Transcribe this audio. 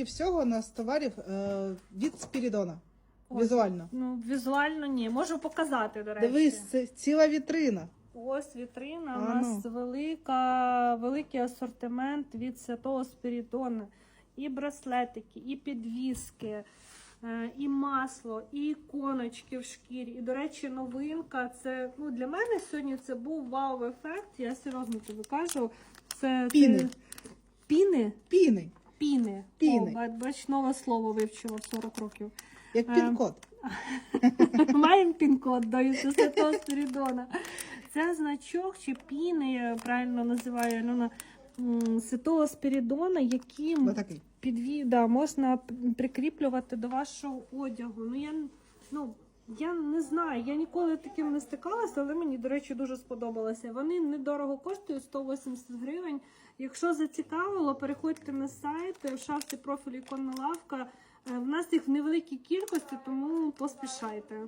Всього у нас товарів е, від Спірідона. Ось. Візуально. Ну, візуально ні. Можу показати, до речі. Дивись, це ціла вітрина. Ось вітрина. У нас ну. велика, великий асортимент від Святого Спірідона. І браслетики, і підвіски, е, і масло, і іконочки в шкірі. І, до речі, новинка. Це ну, для мене сьогодні це був вау-ефект. Я серйозно тобі кажу. Це Піни. Ти... Піни? Піни, Піни. Піни. О, бач, нове слово вивчила в 40 років. як Е, пін-код. Маємо пін-код до Святого Спірідона. Це значок чи піни, я правильно називаю Альона, Святого Спірідона, яким Отакий. підві... да, можна прикріплювати до вашого одягу. Ну, я, ну, я не знаю, я ніколи таким не стикалася, але мені, до речі, дуже сподобалося. Вони недорого коштують 180 гривень. Якщо зацікавило, переходьте на сайт, в шафці профілю іконна лавка. Е, В нас їх в невеликій кількості, тому поспішайте.